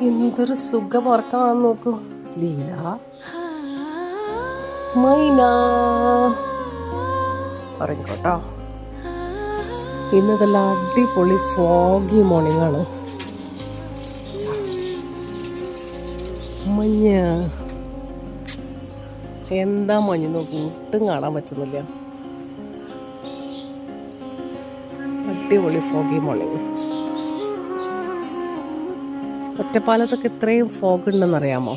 എന്തൊരു സുഖം ഉറക്കമാണെന്ന് നോക്കൂ. ലീല. മൈന. ഉറങ്ങിക്കോട്ടോ ഇന്നതെല്ലാം അടിപൊളി ഫോഗി മോർണിംഗ് ആണ്. മഞ്ഞ. എന്താ മഞ്ഞ് നോക്കൂ? ഒട്ടും കാണാൻ പറ്റുന്നില്ല. അടിപൊളി ഫോഗി മോർണിംഗ് ഒറ്റപ്പാലത്തൊക്കെ ഇത്രയും ഫോഗ് ഉണ്ടെന്നറിയാമോ